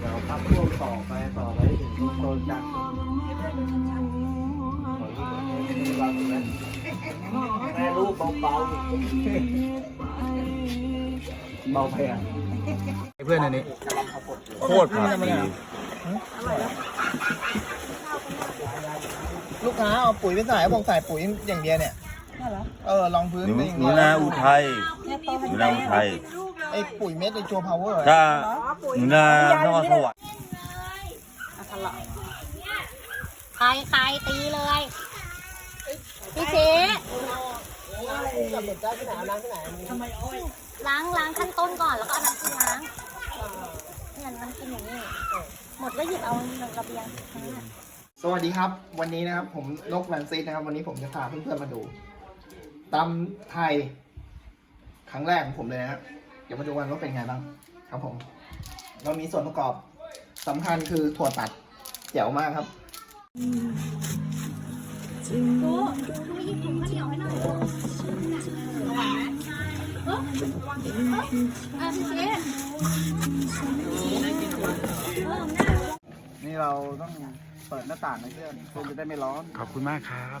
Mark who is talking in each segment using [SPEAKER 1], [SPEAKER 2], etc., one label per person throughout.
[SPEAKER 1] เดี๋ยวพับพ่วงต่อไปต่อไปถึงโดนจักรขอที่ผมให้ดูเราถูกไมแม่ลูกเบาๆเบาไปอะ
[SPEAKER 2] เพื่อนอันนี้โคตรผักดี
[SPEAKER 3] ลูกค้าเอาปุ๋ยไปใส่บอกใส่ปุ๋ยอย่างเดียวเนี่ยเออลองพื้น
[SPEAKER 4] นู
[SPEAKER 3] ไปอย่าง
[SPEAKER 4] หนู
[SPEAKER 3] เดียว
[SPEAKER 4] นาอุทัยหนูนาอุทัย
[SPEAKER 3] ไอ้ปุ๋ยเม็ดไอ้ตัวพาวเวอร์
[SPEAKER 4] ถ้าหนูนาพระสวรรค์
[SPEAKER 5] ใครใครตีเลยพี่เชล้างล้างขั้นต้นก่อนแล้วก็เอาน้ำกินล้างเนี่ยน้ำกินอย่างนี้หมดก็หยิบเอาระเบียงทั้งนั้น
[SPEAKER 3] สวัสดีครับ วันนี้นะครับ ผมนกแมนซีดนะครับ วันนี้ผมจะพาเพื่อนๆมาดูตำไทย ครั้งแรกของผมเลยนะครับเดี๋ยวมาดูกันว่าเป็นไงบ้าง ครับผม เรามีส่วนประกอบสำคัญคือถั่วตัดเจ๋วมากครับ
[SPEAKER 5] ดูดูหยิบถุงข้าวเหนียวให้หน่อยไหวไหมเออเออพี่เชเออหน้า
[SPEAKER 1] นี่เราต้องเปิดหน้าต่างให้เพื่อนเพื่อนจะได้ไม่ร้อน
[SPEAKER 2] ขอบคุณมากครับ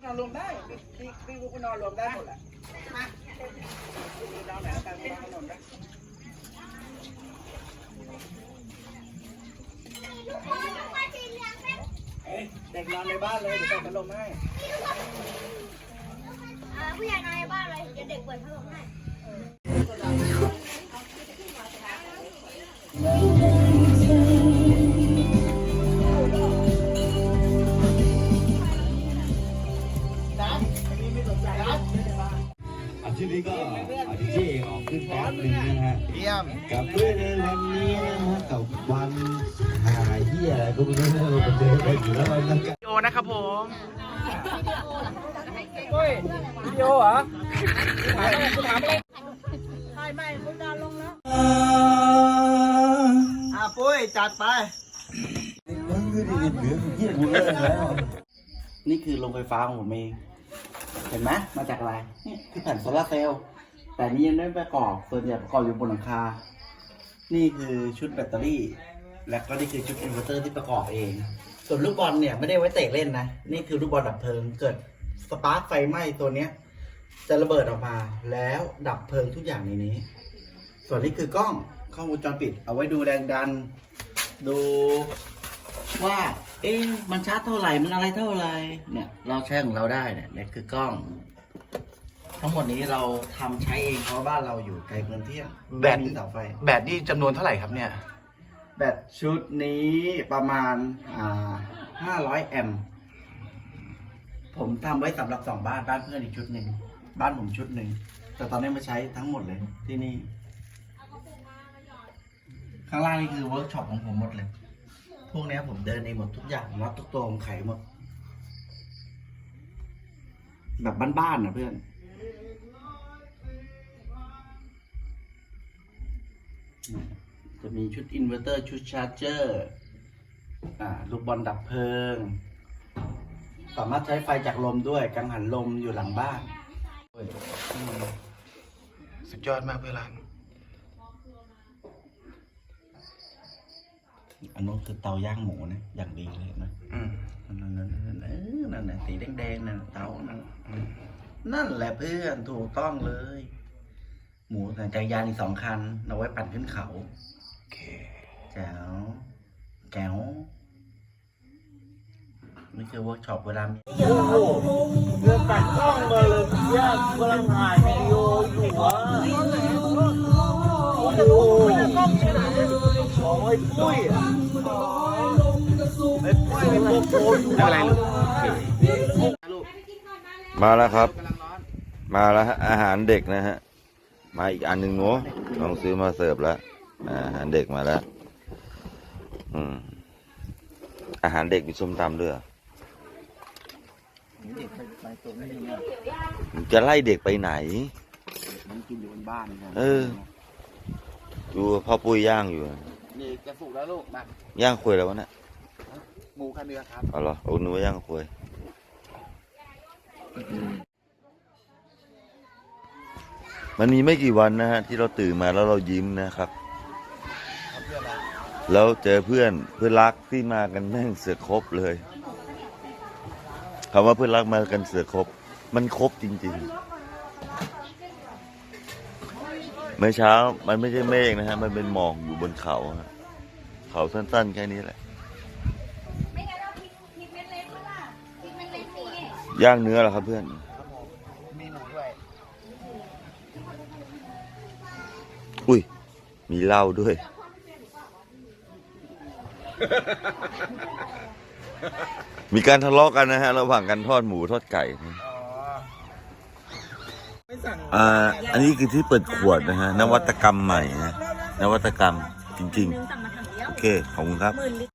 [SPEAKER 3] อนรวมได้พี่พี่กูก็นอนรวมได้หมดแหละมานอนไหนแล้วกันนอนถนนนะเด็กนอนในบ้านเลยเดี๋ยวเปิดพัดลมให้
[SPEAKER 5] ผู้ใหญ่นายบ้านเลยเดี๋ยวเด็กเปิดพัดลมให้
[SPEAKER 4] ก็ไม่รู้นะเราไปเจอกันอยู่แล้วมันก็
[SPEAKER 2] โอนะครับผม
[SPEAKER 1] วิดีโอเหรอ
[SPEAKER 3] อะปุ้ยจัดไป
[SPEAKER 4] มันไม่ได้เหลือเหี้ยกูเลิกแล้ว
[SPEAKER 1] นี่คือโรงไฟฟ้าของผมเอง เห็นไหมมาจากอะไร นี่คือแผ่นโซลาร์เซลล์ แต่นี่ยังไม่ประกอบ ส่วนใหญ่ประกอบอยู่บนหลังคา นี่คือชุดแบตเตอรี่ และก็นี่คือชุดอินเวอร์เตอร์ที่ประกอบเอง ส่วนลูกบอลเนี่ยไม่ได้ไว้เตะเล่นนะ นี่คือลูกบอลดับเพลิง เกิดสปาร์คไฟไหม้ตัวเนี้ย จะระเบิดออกมา แล้วดับเพลิงทุกอย่างในนี้ ส่วนนี้คือกล้องกล้องวงจรปิด เอาไว้ดูแรงดัน ดูว่า เอ๊ะมันชาร์จเท่าไหร่ มันอะไรเท่าไหร่ เนี่ย เราใช้ของเราได้เนี่ยเนี่ยคือกล้อง ทั้งหมดนี้เราทำใช้เองเพราะบ้านเราอยู่ไกลเมืองเที่ยง
[SPEAKER 2] แบต
[SPEAKER 1] ไม่มีเสาไฟ
[SPEAKER 2] แบตนี่จำนวนเท่าไหร่ครับเนี่ย
[SPEAKER 1] แบตชุดนี้ประมาณอ่าห้าร้อยแอมป์ผมทำไว้สำหรับสองบ้านบ้านเพื่อนอีกชุดหนึ่งบ้านผมชุดหนึ่งแต่ตอนนี้มาใช้ทั้งหมดเลยที่นี่ ข้างล่างนี่คือเวิร์กช็อปของผมหมดเลย พวกเนี้ยผมเดินเองหมดทุกอย่างน็อตทุกตัวผมไขหมด แบบบ้านๆนะเพื่อน จะมีชุดอินเวอร์เตอร์ชุดชาร์จเจอร์อ่าลูกบอลดับเพลิง สามารถใช้ไฟจากลมด้วยกังหันลมอยู่หลังบ้าน
[SPEAKER 2] สุดยอดมากเพื่อนรัน
[SPEAKER 1] อันนู้นคือเตาย่างหมูนะ อย่างดีเลยนะ
[SPEAKER 2] อืม
[SPEAKER 1] นั่นนั่นนั่นเออนั่นน่ะสีแดงๆนั่นเตานั่นอืมนั่นแหละเพื่อนถูกต้องเลย หมูแต่จักรยานอีกสองคัน เอาไว้ปั่นขึ้นเขา
[SPEAKER 2] โอ เค
[SPEAKER 1] แจ๋วแจ๋วนี่คือเวิร์กช็อปเวลามี
[SPEAKER 3] เรื่องตัดกล้องมาเลยยากกำลังถ่ายวิดีโออยู่วะโอ้โหโอ้ยปุ้ยอะไอ้ปุ้ยเป็นโกโปรอยู่
[SPEAKER 2] ไม่เป็นไรลูก
[SPEAKER 4] มาแล้วครับ มาแล้วอาหารเด็กนะฮะ มาอีกอันหนึ่งเนาะลองซื้อมาเสิร์ฟแล้ว อ่าอาหารเด็กมาแล้ว อืม
[SPEAKER 6] อาหารเด็กมีส้มตำด้วยเหรอ
[SPEAKER 1] เด็กไปตัวไม่มีเนี่ย
[SPEAKER 6] มึงจะไล่เด็กไปไหน
[SPEAKER 1] มันกินอยู่บนบ้านนะ
[SPEAKER 6] เออดูพ่อปุ้ยย่างอยู่
[SPEAKER 1] นี่จะสุกแล้วลูกมา
[SPEAKER 6] ย่างคุยแล้ววะเนี่ย
[SPEAKER 1] หมูคันเดือครับ
[SPEAKER 6] เอาเหรอโอ้นึกว่าย่างคุยมันมีไม่กี่วันนะฮะที่เราตื่นมาแล้วเรายิ้มนะครับ แล้วเจอเพื่อนเพื่อนรักที่มากันแม่งเสือครบเลยคำว่าเพื่อนรักมากันเสือครบ มันครบจริงๆ เมื่อเช้ามันไม่ใช่เมฆนะฮะ มันเป็นหมอกอยู่บนเขาฮะเขาสั้นๆ แค่นี้แหละย่างเนื้อเหรอครับเพื่อนอุ้ย มีเหล้าด้วย มีการทะเลาะกันนะฮะระหว่างการทอดหมูทอดไก่
[SPEAKER 3] อ๋อไม่สั่ง
[SPEAKER 6] อ่าอันนี้คือที่เปิดขวดนะฮะนวัตกรรมใหม่นะนวัตกรรมจริง
[SPEAKER 5] นึงสั่งมาถังเดียว
[SPEAKER 6] ๆโอเค ขอบคุณครับ
[SPEAKER 5] หมื่นลิตร